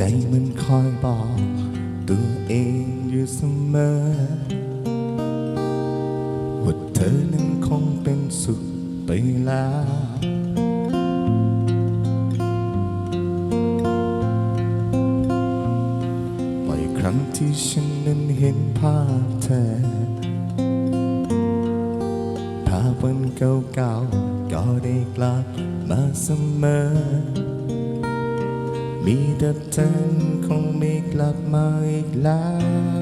ใจมันคอยบอกตัวเองอยู่เสมอว่าเธอนั้นคงเป็นสุขไปแล้วบ่อยครั้งที่ฉันนั้นเห็นภาพเธอภาพวันเก่าๆก็ได้กลับมาเสมอ มีแต่เธอคงไม่กลับมาอีกแล้ว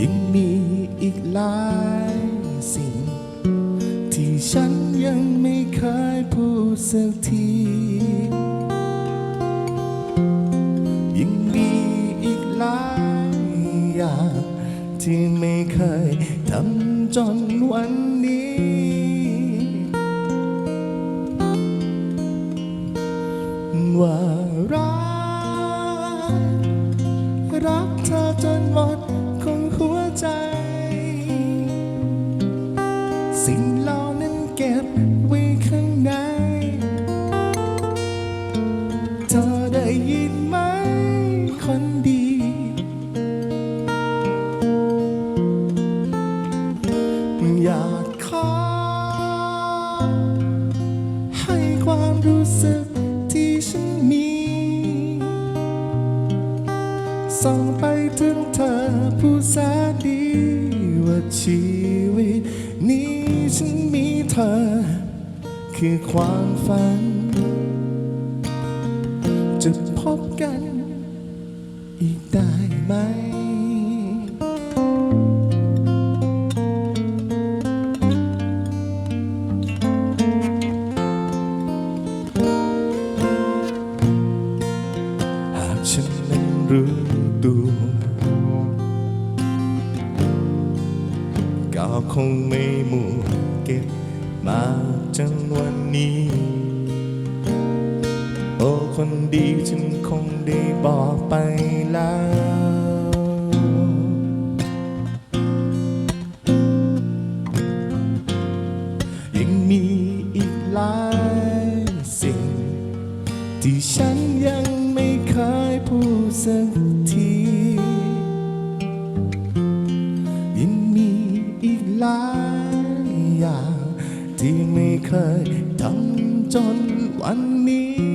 ยังมีอีกหลายสิ่ง ที่ฉันยังไม่เคยพูดสักทียังมีอีกหลายอย่างที่ไม่เคยทำจนวันนี้ ว่ารัก รักเธอจนหมดของหัวใจ สิ่งเหล่านั้นเก็บไว้ข้างใน เธอได้ยินไหมคนดี อยากขอให้ความรู้สึก ธอ คือความฝัน จะพบกัน อีกได้ไหม หากฉันนั้นรู้ตัวก็คงไม่ มาจนวันนี้ โอ้คนดีฉันคงได้บอกไปแล้ว จนวันนี้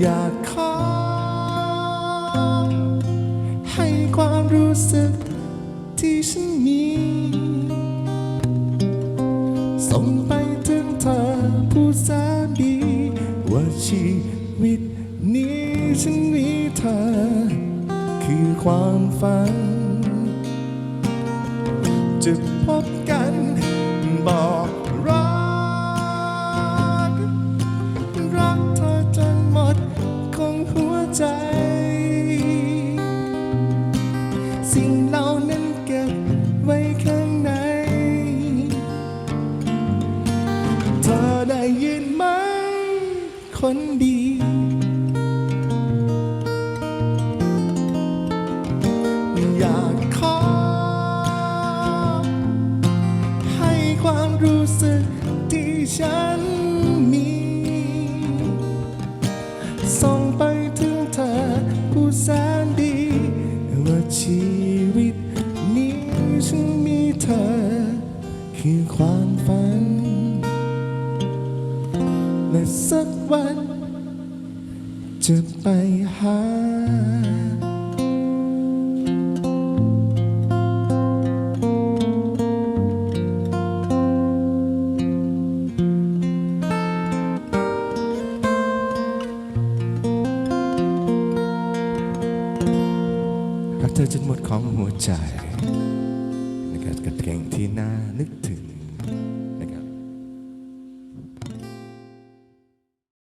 อยากขอ ให้ความรู้สึกที่ฉันมีส่งไปถึงเธอผู้แสนดีว่าชีวิตนี้ฉันมีเธอ คือความฝัน จะพบกันบอก ได้ยินไหมคนดี อยากขอ ให้ความรู้สึกที่ฉันมี ส่งไปถึงเธอผู้แสน และสักวัน จะไปหา รักเธอจนหมดของหัวใจนะครับกับเพลงที่น่านึกถึง